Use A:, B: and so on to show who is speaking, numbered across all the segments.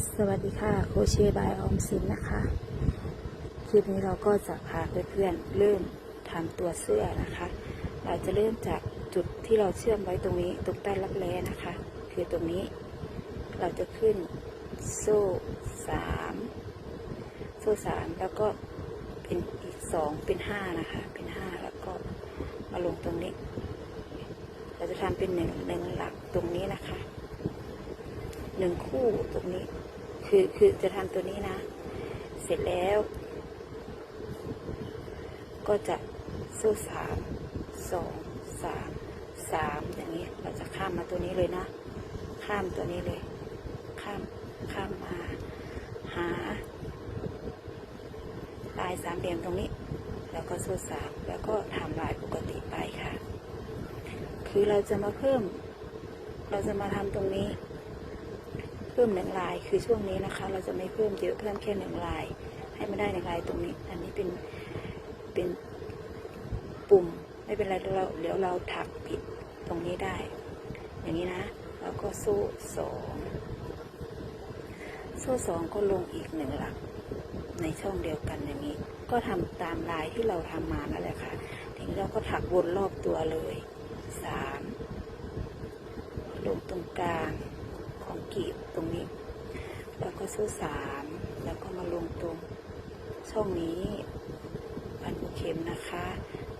A: สวัสดีค่ะโคเช่บายออมสินนะคะ คลิปนี้เราก็จะพาเพื่อนๆเริ่มทำตัวเสื้อนะคะ เราจะเริ่มจากจุดที่เราเชื่อมไว้ตรงนี้ตรงใต้รักแร้นะคะ คือตรงนี้ เราจะขึ้นโซ่สามโซ่สามแล้วก็เป็นอีกสองเป็นห้านะคะ เป็นห้าแล้วก็มาลงตรงนี้ เราจะทำเป็นหนึ่งหนึ่งหลักตรงนี้นะคะ หนึ่งคู่ตรงนี้ คือคือจะทำตัวนี้นะ เสร็จแล้ว ก็จะโซ่สามสองสามสามอย่างนี้เราจะข้ามมาตัวนี้เลยนะ ข้ามตัวนี้เลย ข้ามข้ามมา หาลายสามเหลี่ยมตรงนี้ แล้วก็โซ่สามแล้วก็ทำลายปกติไปค่ะ คือเราจะมาเพิ่ม เราจะมาทำตรงนี้ เพิ่มหนึ่งลายคือช่วงนี้นะคะ เราจะไม่เพิ่มเยอะเพิ่มแค่หนึ่งลาย ให้มันได้หนึ่งลายตรงนี้ อันนี้เป็นเป็นปุ่มไม่เป็นไรเราเดี๋ยวเราถักผิดตรงนี้ได้ อย่างนี้นะแล้วก็โซ่สองโซ่สองก็ลงอีกหนึ่งหลัก ในช่องเดียวกันอย่างนี้ ก็ทำตามลายที่เราทำมานั่นแหละค่ะทีนี้เราก็ถักวนรอบตัวเลยสามลงตรงกลาง ของกีบตรงนี้ แล้วก็โซ่สามแล้วก็มาลงตรงช่องนี้พันหัวเข็มนะคะ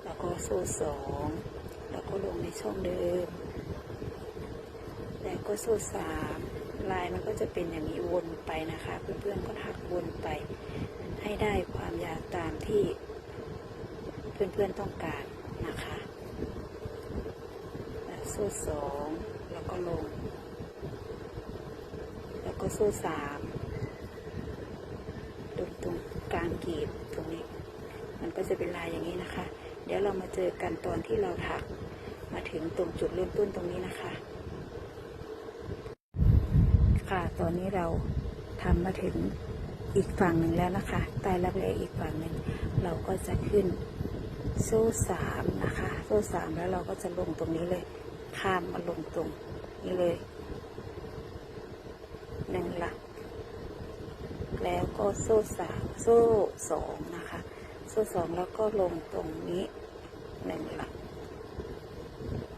A: แล้วก็โซ่สองแล้วก็ลงในช่องเดิม แล้วก็โซ่สามลายมันก็จะเป็นอย่างนี้วนไปนะคะ เพื่อนๆก็ถักวนไป ให้ได้ความยาวตามที่เพื่อนๆต้องการนะคะแล้สองแล้วก็ลง แล้วก็โซ่สามตรงตรง กีบตรงนี้ มันก็จะเป็นลายอย่างนี้นะคะ เดี๋ยวเรามาเจอกันตอนที่เราถักมาถึงตรงจุดเริ่มต้นตรงนี้นะคะ ค่ะ ตอนนี้เราทำมาถึงอีกฝั่งหนึ่งแล้วนะคะใต้รับแรอีกฝั่งหนึ่งเราก็จะขึ้นโซ่สามนะคะ โซ่สามแล้วเราก็จะลงตรงนี้เลย ข้ามมาลงตรงนี้เลยหนึ่งหลัก แล้วก็โซ่สามโซ่สองนะคะ โซ่สองแล้วก็ลงตรงนี้หนึ่งหลัก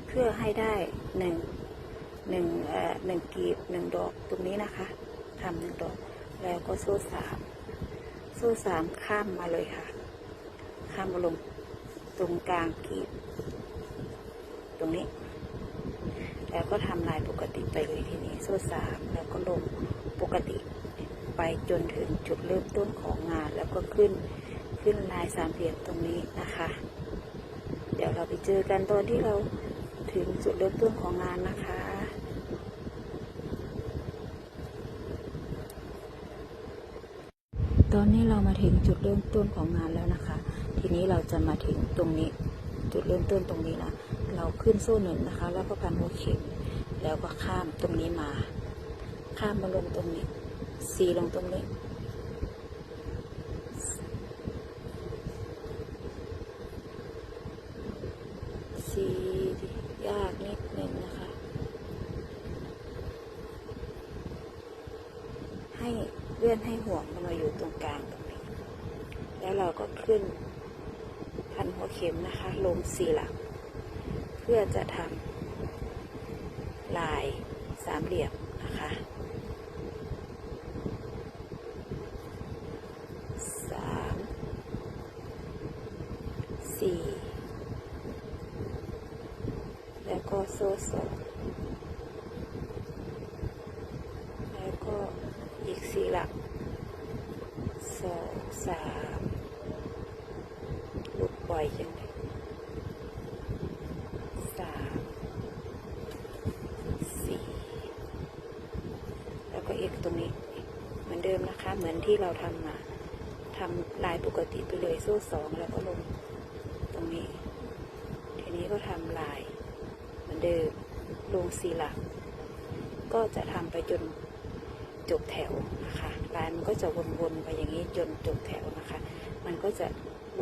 A: เพื่อให้ได้หนึ่งหนึ่งเอ่อหนึ่งกีบหนึ่งดอกตรงนี้นะคะทำหนึ่งดอกแล้วก็โซ่สามโซ่สามข้ามมาเลยค่ะ ข้ามมาลงตรงกลางกีบ ตรงนี้ แล้วก็ทำลายปกติไปเลยทีนี้โซ่สามแล้วก็ลงปกติ ไปจนถึงจุดเริ่มต้นของงาน แล้วก็ขึ้นขึ้นลายสามเหลี่ยมตรงนี้นะคะ เดี๋ยวเราไปเจอกันตอนที่เราถึงจุดเริ่มต้นของงานนะคะตอนนี้เรามาถึงจุดเริ่มต้นของงานแล้วนะคะ ทีนี้เราจะมาถึงตรงนี้ จุดเริ่มต้นตรงนี้นะ เราขึ้นโซ่หนึ่งนะคะ แล้วก็พันหัวเข็ม แล้วก็ข้ามตรงนี้มา ข้ามมาลงตรงนี้ สีลงตรงนี้ สียากนิดนึงนะคะ ให้เลื่อนให้ห่วงมันมาอยู่ตรงกลางตรงนี้ แล้วเราก็ขึ้นพันหัวเข็มนะคะลงสี่หลัก เพื่อจะทำลายสามเหลี่ยมนะคะสาม สี่แล้วก็โซ่สองแล้วก็อีกสี่หลักสองสามหลุดบ่อยจังเลยสามสี่แล้วก็อีกตรงนี้เหมือนเดิมนะคะ เหมือนที่เราทำมาทำลายปกติไปเลยโซ่สองแล้วก็ลง งนี้ ทีนี้ก็ทำลายเหมือนเดิมลงสี่หลัก ก็จะทำไปจนจบแถวนะคะลายมันก็จะวนๆไปอย่างนี้จนจบแถวนะคะ มันก็จะ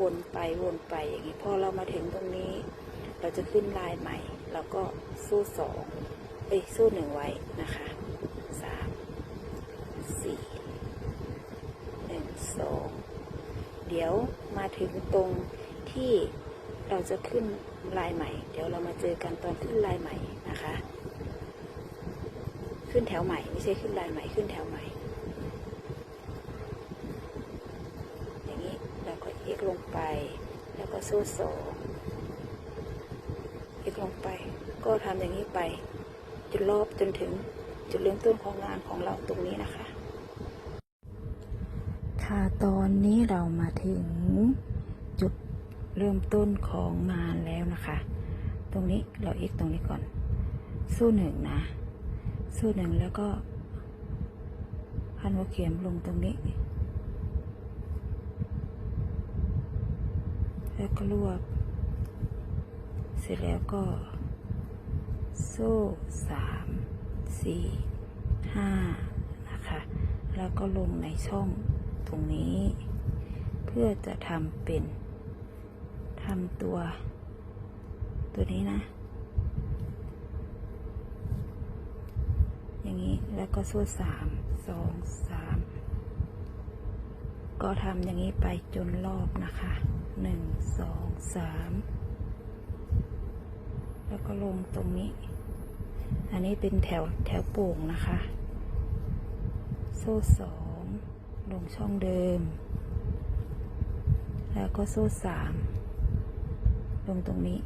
A: วนไปวนไปอย่างนี้พอเรามาถึงตรงนี้ เราจะขึ้นลายใหม่ เราก็สู้สองเอ้ยสู้หนึ่งไว้นะคะสามสี่หนึ่งสองเดี๋ยวมาถึงตรงที่ จะขึ้นลายใหม่ เดี๋ยวเรามาเจอกันตอนขึ้นลายใหม่นะคะ ขึ้นแถวใหม่ไม่ใช่ขึ้นลายใหม่ขึ้นแถวใหม่ อย่างนี้เราก็เอ็กลงไป แล้วก็โซ่สองเอ็กลงไป ก็ทำอย่างนี้ไปจนรอบจนถึงจุดเริ่มต้นของงานของเราตรงนี้นะคะ ค่ะตอนนี้เรามาถึง เริ่มต้นของงานแล้วนะคะ ตรงนี้เราเอ็กตรงนี้ก่อน สู้หนึ่งนะ สู้หนึ่งแล้วก็พันหัวเข็มลงตรงนี้ แล้วก็รวบ เสร็จแล้วก็โซ่สามสี่ห้านะคะ แล้วก็ลงในช่องตรงนี้ เพื่อจะทำเป็นำตัว ตัวนี้นะ อย่างนี้แล้วก็โซ่สามสองสามก็ทำอย่างนี้ไปจนรอบนะคะหนึ่งสองสามแล้วก็ลงตรงนี้ อันนี้เป็นแถวแถวโป่งนะคะ โซ่สองลงช่องเดิม แล้วก็โซ่สาม ลงตรงนี้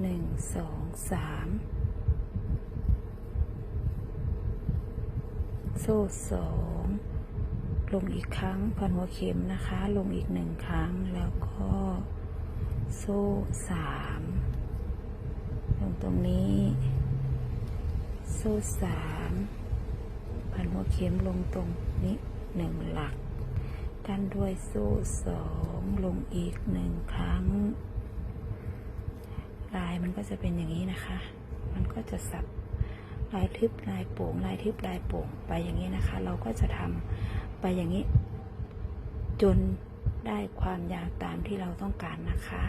A: หนึ่งสองสามโซ่สองลงอีกครั้งพันหัวเข็มนะคะ ลงอีกหนึ่งครั้งแล้วก็โซ่สามลงตรงนี้ โซ่สามพันหัวเข็มลงตรงนี้หนึ่งหลัก กันด้วยโซ่สองลงอีกหนึ่งครั้ง ลายมันก็จะเป็นอย่างนี้นะคะ มันก็จะสับลายทึบลายโป่งลายทึบลายโป่งไปอย่างนี้นะคะ เราก็จะทำไปอย่างนี้ จนได้ความยาวตามที่เราต้องการนะคะ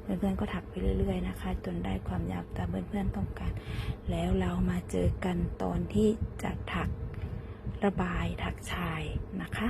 A: เพื่อนๆก็ถักไปเรื่อย ๆ นะคะ จนได้ความยาวตามเพื่อนๆต้องการ แล้วเรามาเจอกันตอนที่จะถักระบายถักชายนะคะ